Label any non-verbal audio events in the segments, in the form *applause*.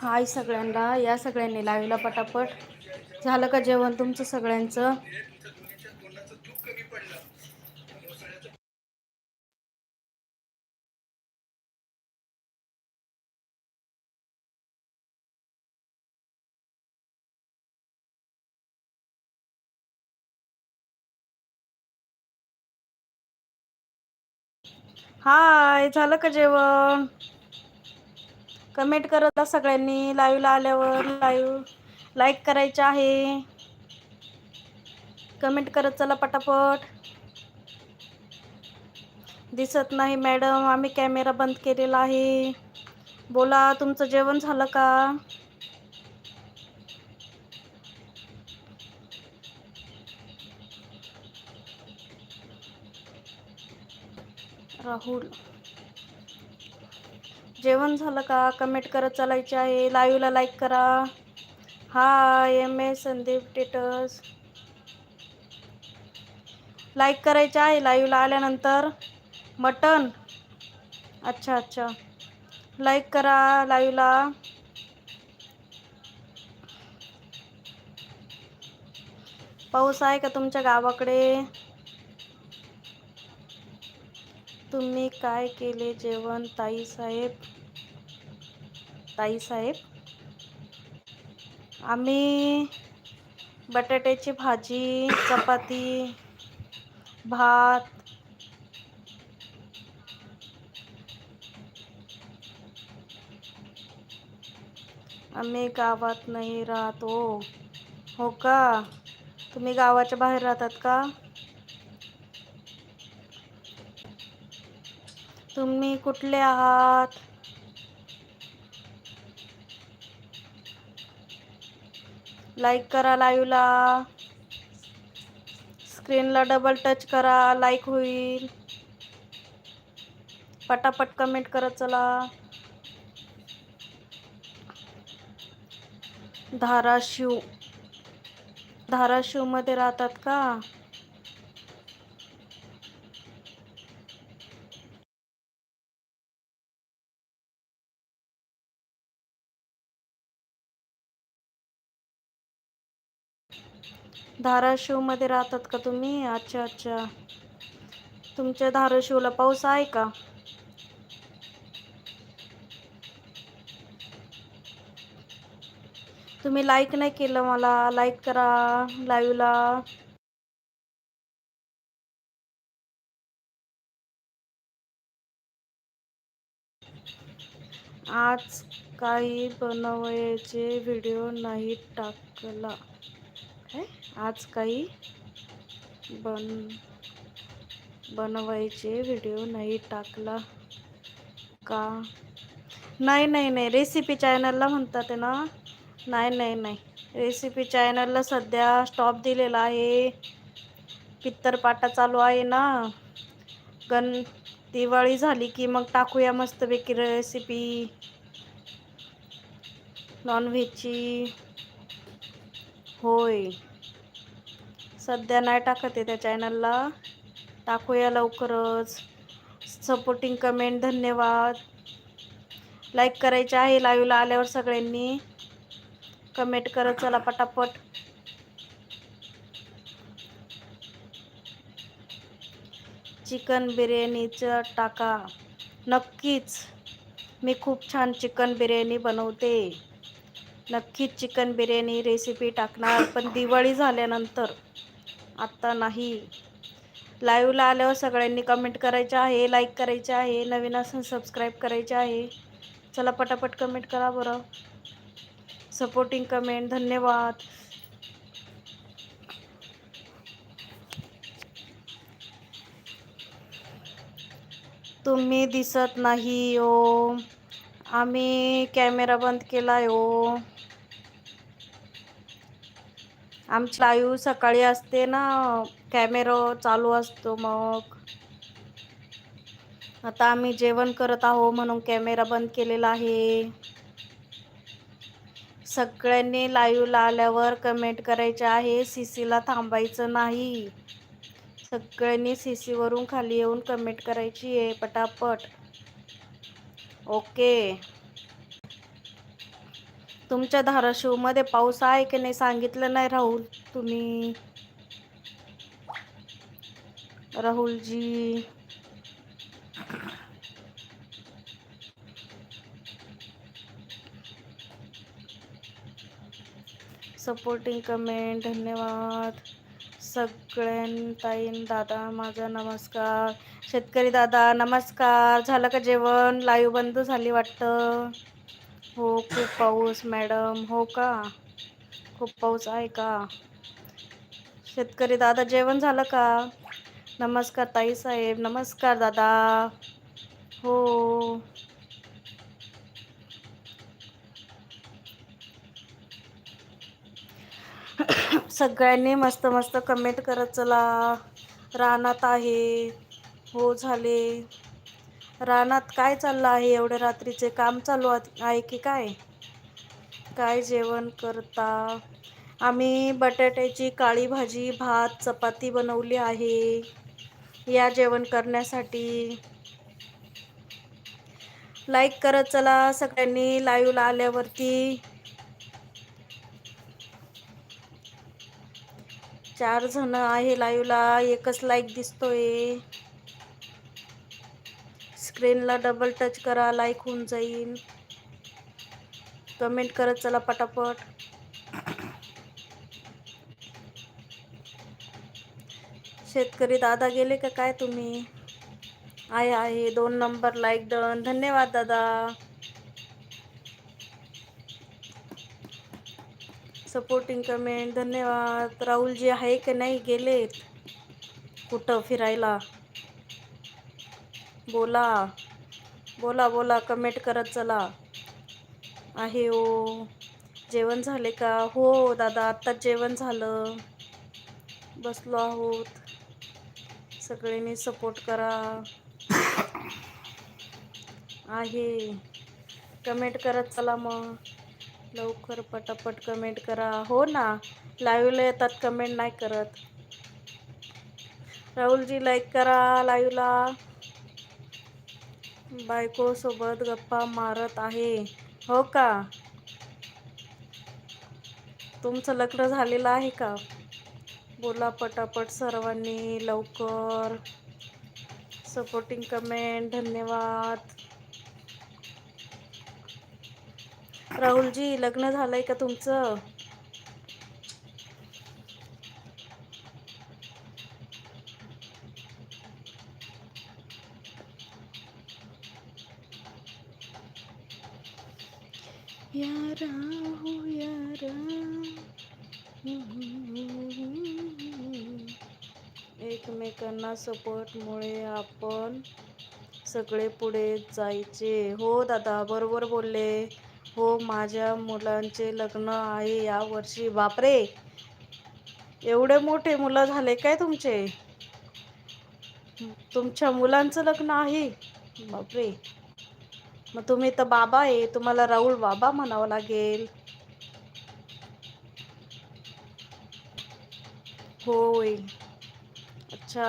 हाय सगळ्यांना या सगळ्यांनी लावीला पटापट. झालं का जेवण तुमचं सगळ्यांचं? हाय झालं का जेवण? कमेंट करत सगळ्यांनी. लाईव्हला आल्यावर लाईव्ह लाईक करायचं आहे. कमेंट करत चला पटापट. दिसत नाही मॅडम आम्ही कॅमेरा बंद केलेला आहे. बोला तुमचं जेवण झालं का? राहुल. जेवण झालं का? कमेंट करत चालायचे आहे. लाईव्हला लाईक करा. Hi M S Sandeep टेटस like करायचं आहे लाईव्हला आल्यानंतर. मटन अच्छा अच्छा. लाईक करा लाईव्हला. पाऊस आहे का तुमच्या गावाकडे? तुम्ही काय केले जेवण ताई साहेब? ताई साहेब आम्ही बटाट्याची भाजी चपाती भात आम्ही गावात नाही राहत हो, हो का? तुम्ही गावाच्या बाहेर राहतात का? तुम्ही कुठले आहात? लाईक करा लाईव्हला. स्क्रीनला डबल टच करा लाईक होईल. पटापट कमेंट करत चला. धाराशिव. धाराशिवमध्ये राहतात का? धाराशिवमध्ये राहतात का तुम्ही? अच्छा अच्छा. तुमच्या धाराशिवला पाऊस आहे का? तुम्ही लाईक नाही केलं मला. लाईक करा लाईव्हला आज काही बनवायचे व्हिडिओ नाही टाकला. आज काही बन बनवायचे व्हिडिओ नाही टाकला का? नाही नाही नाही. रेसिपी चॅनलला म्हणतात आहे ना? नाही नाही नाही. रेसिपी चॅनलला सध्या स्टॉप दिलेला आहे. पित्तरपाटा चालू आहे ना? गण दिवाळी झाली की मग टाकूया मस्तपैकी रेसिपी नॉनव्हेजची होय. सध्या नाही टाकत आहे त्या चॅनलला टाकूया लवकरच. सपोर्टिंग कमेंट धन्यवाद. लाईक करायचे आहे लाईव्हला आल्यावर सगळ्यांनी. कमेंट करत चला पटापट. चिकन बिर्याणीचं टाका. नक्कीच. मी खूप छान चिकन बिर्याणी बनवते. नक्कीच चिकन बिर्याणी रेसिपी टाकणार. पण दिवाळी झाल्यानंतर आत्ता नाही. लाईव्हला आल्यावर सगळ्यांनी कमेंट करायचे आहे लाईक करायचे आहे नवीन असून सबस्क्राईब करायचे आहे. चला पटापट कमेंट करा बरं. सपोर्टिंग कमेंट धन्यवाद. तुम्ही दिसत नाही ओ आम्ही कॅमेरा बंद केला आहे हो. ओ आमची लाईव्ह सकाळी असते ना कॅमेरा चालू असतो मग. आता आम्ही जेवण करत आहो म्हणून कॅमेरा बंद केलेला आहे. सगळ्यांनी लाईव्हला आल्यावर कमेंट करायचे आहे सी सीला थांबायचं नाही. सगळ्यांनी सी सीवरून खाली येऊन कमेंट करायची आहे पटापट. ओके तुमच्या धाराशिवमध्ये पाऊस आहे की नाही सांगितलं नाही राहुल तुम्ही? राहुलजी. सपोर्टिंग कमेंट धन्यवाद. सगळ्यांताईन दादा माझा नमस्कार. शेतकरी दादा नमस्कार. झालं का जेवण? लाईव्ह बंद झाली वाटतं? हो खूप पाऊस मॅडम. हो का? खूप पाऊस आहे का? शेतकरी दादा जेवण झालं का? नमस्कार ताई साहेब. नमस्कार दादा. हो. सगळ्यांनी मस्त मस्त कमेंट करत चला. रानात आहे. हो झाले. रानात काय चाललं आहे? एवढं रात्रीचे काम चालू आहे की काय? काय जेवण करता? आम्ही बटाट्याची काळी भाजी भात चपाती बनवली आहे. या जेवण करण्यासाठी. लाईक करत चला सगळ्यांनी लाईव्हला आल्यावरती. चार जण आहे लाईव्हला एकच लाईक दिसतोय. स्क्रीनला डबल टच करा लाईक होऊन जाईल. कमेंट करत चला पटापट. शेतकरी दादा गेले का काय तुम्ही? आहे आहे दोन नंबर लाईक डन धन्यवाद दादा. सपोर्टिंग कमेंट धन्यवाद. राहुलजी आहे का नाही गेलेत? कुठं फिरायला? बोला. बोला बोला कमेंट करत चला. आहे ओ जेवण झाले का? हो दादा आत्ताच जेवण झालं. बसलो आहोत. सगळ्यांनी सपोर्ट करा. आहे. कमेंट करत चला मग. लवकर पटापट कमेंट करा. हो ना? लाईव्हला येतात कमेंट नाही करत. राहुलजी लाईक करा लाईव्हला बायकोसोबत गप्पा मारत आहे. हो का? तुमचं लग्न झालेलं आहे का? बोला पटापट सर्वांनी लवकर. सपोर्टिंग कमेंट धन्यवाद. राहुलजी लग्न झालंय का तुमचं? सपोर्टमुळे आपण सगळे पुढे जायचे. हो दादा बरोबर बोलले. हो माझ्या मुलांचे लग्न आहे या वर्षी बापरे! एवढे मोठे मुलं झाले काय तुमचे? तुमच्या मुलांचं लग्न आहे? बापरे! मग तुम्ही तर बाबा आहे. तुम्हाला राहुल बाबा म्हणावं लागेल. होय. अच्छा.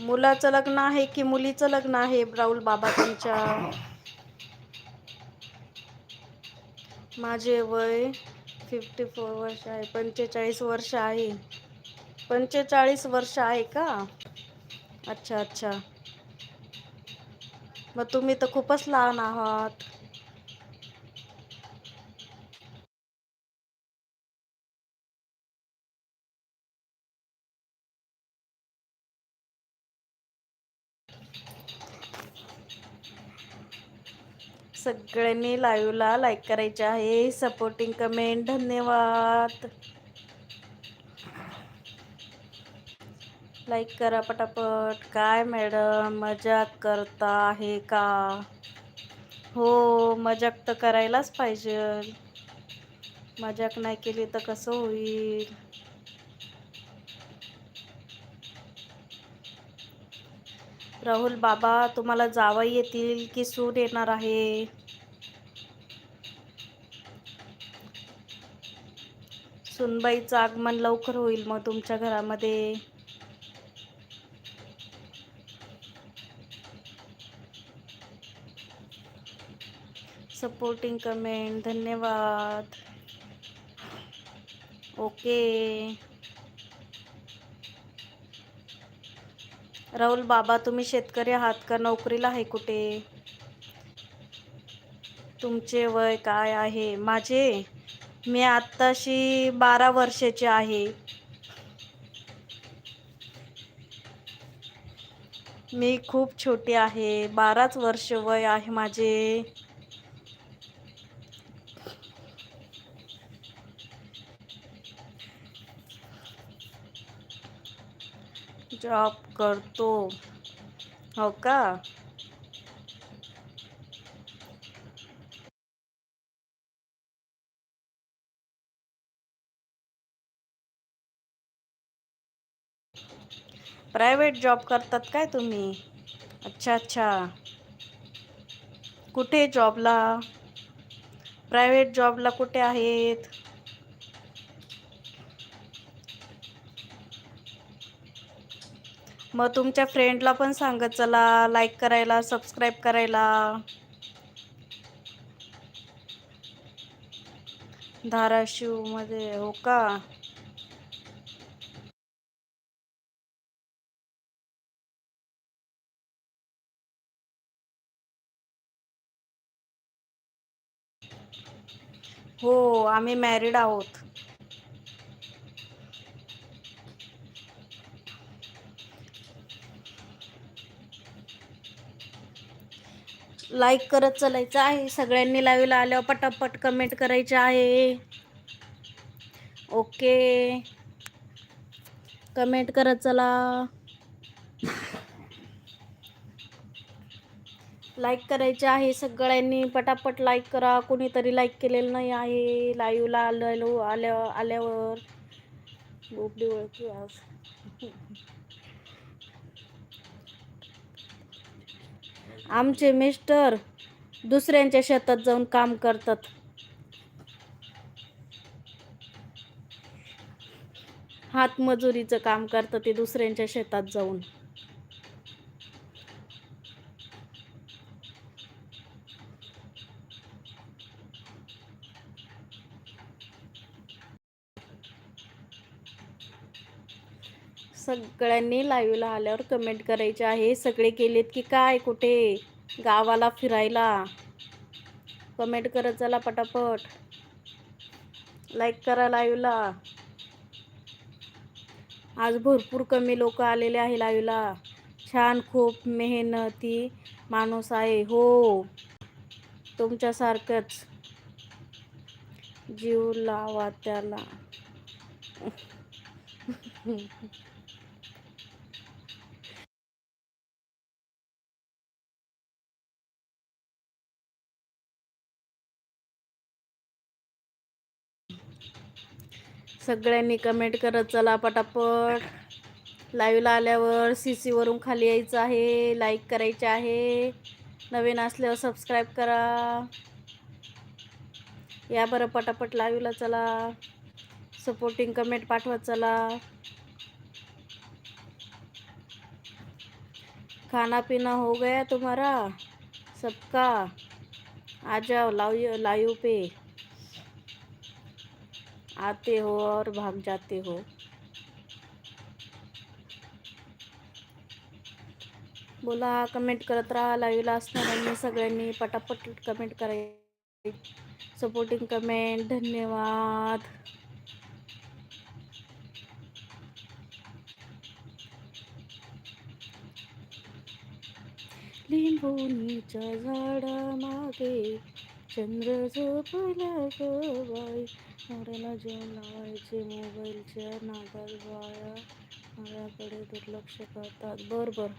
मुलाचं लग्न आहे की मुलीचं लग्न आहे राहुल बाबा तुमच्या? माझे वय फिफ्टी फोर वर्ष आहे पंचेचाळीस वर्ष आहे. पंचेचाळीस वर्ष आहे का? अच्छा अच्छा. मग तुम्ही तर खूपच लहान आहात. सगळ्यांनी लाईव्हला लाईक करायचे आहे. सपोर्टिंग कमेंट धन्यवाद. लाईक करा पटापट. काय मॅडम मजाक करता आहे का? हो मजाक तर करायलाच पाहिजे. मजाक नाही केली तर कसं होईल? राहुल बाबा तुम्हाला जावं येतील की सूट येणार आहे? सुनबाईचं आगमन लवकर होईल मग तुमच्या घरामध्ये. सपोर्टिंग कमेंट धन्यवाद. ओके राहुल बाबा तुम्ही शेतकरी आहात का? नोकरीला आहे कुठे? तुमचे वय काय आहे? माझे? मी आत्ताशी बारा वर्षाची आहे. मी खूप छोटी आहे. बाराच वर्ष वय आहे माझे. जॉब करतो. हो का? प्रायव्हेट जॉब करतात काय तुम्ही? अच्छा अच्छा. कुठे जॉबला? प्रायव्हेट जॉबला कुठे आहेत? मग तुमच्या फ्रेंडला पण सांगत चला लाईक करायला सबस्क्राईब करायला. धाराशिवमध्ये हो का? हो आम्ही मॅरिड आहोत. लाईक करत चालायचं आहे. सगळ्यांनी लाईव्हला आल्यावर पटापट कमेंट करायचे आहे. ओके कमेंट करत चला. लाईक करायचे आहे. सगळ्यांनी पटापट लाईक करा. कोणीतरी लाईक केलेलं नाही आहे. लाईव्हला आलेलो आल्या आल्यावर. बोबडी ओळखी आज. आमचे मिस्टर दुसऱ्यांच्या शेतात जाऊन काम करतात. हातमजुरीचं काम करतात ते दुसऱ्यांच्या शेतात जाऊन. सगळ्यांनी लाईव्हला आल्यावर कमेंट करायचे आहे सगळे केलेत की काय कुठे? गावाला फिरायला. कमेंट करत चला पटापट. लाईक करा लाईव्हला आज भरपूर कमी लोक आलेले आहे लाईव्हला छान खूप मेहनती माणूस आहे हो. तुमच्यासारखंच. जीव लावा त्याला. *laughs* सगळ्यांनी कमेंट करत चला पटापट. लाईव्हला आल्यावर सी सीवरून खाली यायचं आहे लाईक करायचे आहे. नवीन असल्यावर सबस्क्राईब करा. या बरं पटापट लाईव्हला चला. सपोर्टिंग कमेंट पाठवत चला. खाना पीना हो गया तुम्हारा? सबका? आ जाओ लाइव लाइव पे. आते हो और भाग जाते हो। बोला कमेंट करत राहा लाईव्हला असणाऱ्यांनी सगळ्यांनी. पटापट कमेंट कराय सपोर्टिंग कमेंट धन्यवाद. लिंबोनीच्या झाडामागे चंद्र झोपला ग बाई. नवऱ्याला जेवण लावायचे मोबाईलच्या नादात बाया माझ्याकडे दुर्लक्ष करतात. बर बर.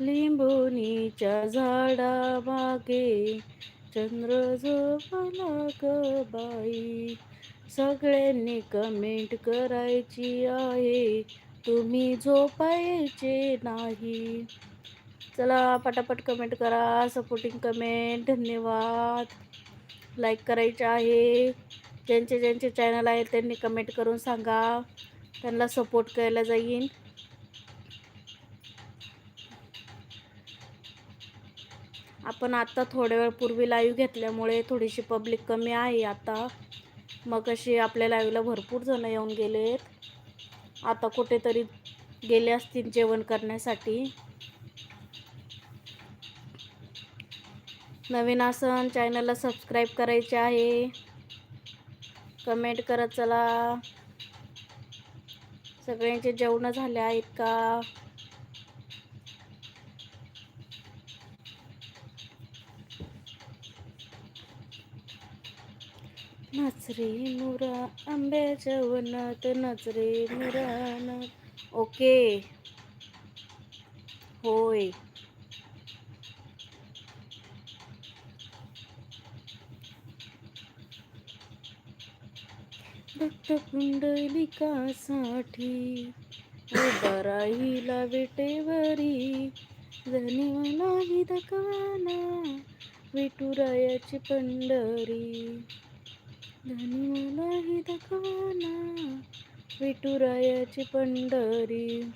झाडा झाडामागे चंद्र झोपला ग बाई. सगळ्यांनी कमेंट करायची आहे तुम्ही झोपायचे नाही. चला पटापट कमेंट करा सपोर्टिंग कमेंट धन्यवाद. लाईक करायचे आहे. ज्यांचे ज्यांचे चॅनल आहेत त्यांनी कमेंट करून सांगा. त्यांना सपोर्ट करायला जाईन आपण आत्ता थोड्या वेळ पूर्वी लाईव्ह घेतल्यामुळे थोडीशी पब्लिक कमी आहे आता. मग अशी आपल्या लाईव्हला भरपूर जण येऊन गेलेत. आता कुठेतरी गेले असतील जेवण करण्यासाठी. नवीन असन चॅनलला सबस्क्राईब करायचे आहे. कमेंट करत चला. सगळ्यांचे जेवणं झाले आहेत का? नचरे मुरा आंब्याच्या वनात नचरे मुरा ओके. होय. भक्त पुंडलिकासाठी उभा राहिला विटेवरी. जणी मलाही दकवाना विठुरायाची पंढरी. धनिव नाही दकवाना विठुरायाची पंढरी.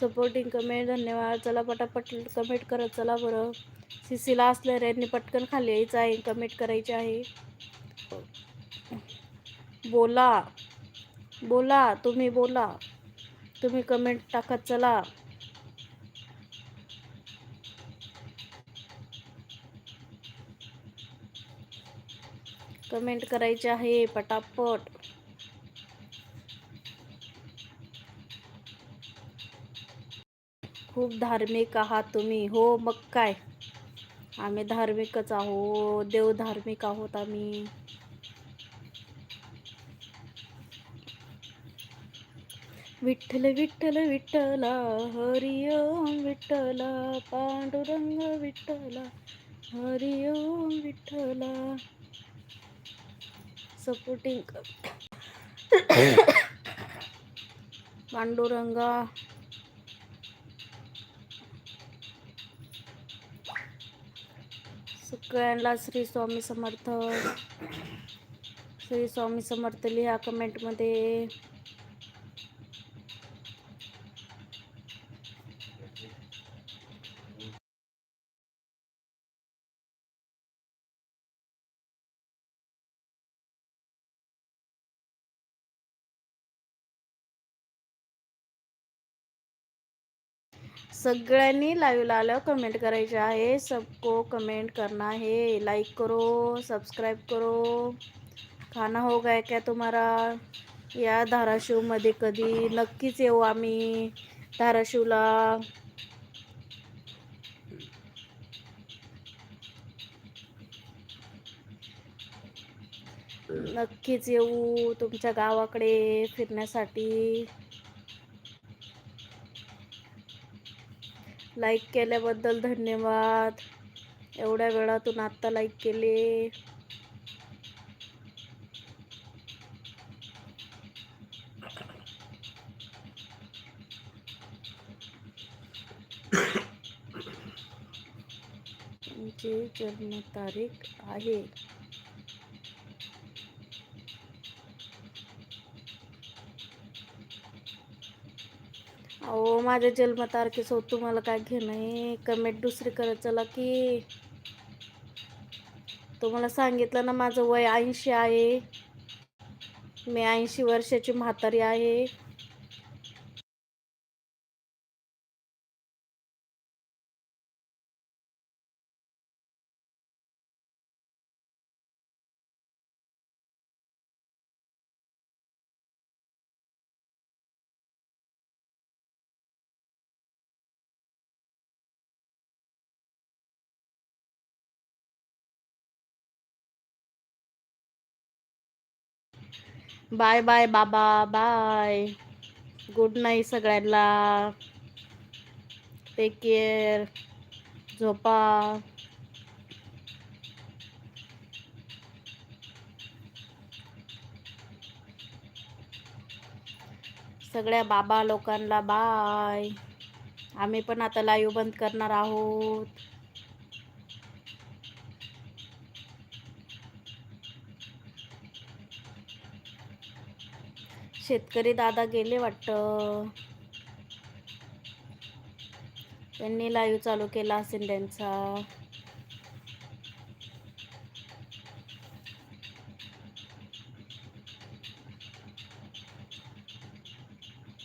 सपोर्टिंग कमेंट धन्यवाद. चला पटापट कमेंट करत चला बरं. सिसीला असल्या यांनी पटकन खाली यायचं आहे कमेंट करायची आहे. बोला. बोला तुम्ही बोला. तुम्ही कमेंट टाकत चला. कमेंट करायचे आहे पटापट. खूप धार्मिक आहात तुम्ही. हो मग काय? आम्ही धार्मिकच आहोत देव धार्मिक आहोत आम्ही. विठ्ठल विठ्ठल विठ्ठला हरिओम विठ्ठला पांडुरंग विठ्ठला हरिओम विठ्ठला. सपोर्टिंग पांडुरंगा. सगळ्यांना श्री स्वामी समर्थ. श्री स्वामी समर्थ लिहा कमेंटमध्ये सगळ्यांनी लाईव्हला आल्यावर कमेंट करायचे आहे. सबको कमेंट करना है. लाईक करो सबस्क्राईब करो. खाना हो गाय क्या तुम्हाला या धाराशिवमध्ये कधी? नक्कीच येऊ आम्ही धाराशिवला. नक्कीच येऊ तुमच्या गावाकडे फिरण्यासाठी. लाईक केल्याबद्दल धन्यवाद. एवढ्या वेळातून आत्ता लाईक केले. *coughs* तुमची जन्मतारीख आहे. अहो माझ्या जन्मतारखेसो तुम्हाला काय घेणं आहे? कमेंट दुसरी करत चला की. तुम्हाला सांगितलं ना माझं वय ऐंशी आहे. मी ऐंशी वर्षाची म्हातारी आहे. बाय बाय बाबा बाय. गुड नाईट सगळ्यांना. टेक केअर झोपा. सगळ्या बाबा लोकांना बाय आम्ही पण आता लाईव्ह बंद करणार आहोत. शेतकरी दादा गेले वाटतं. त्यांनी लाईव्ह चालू केला असेल त्यांचा.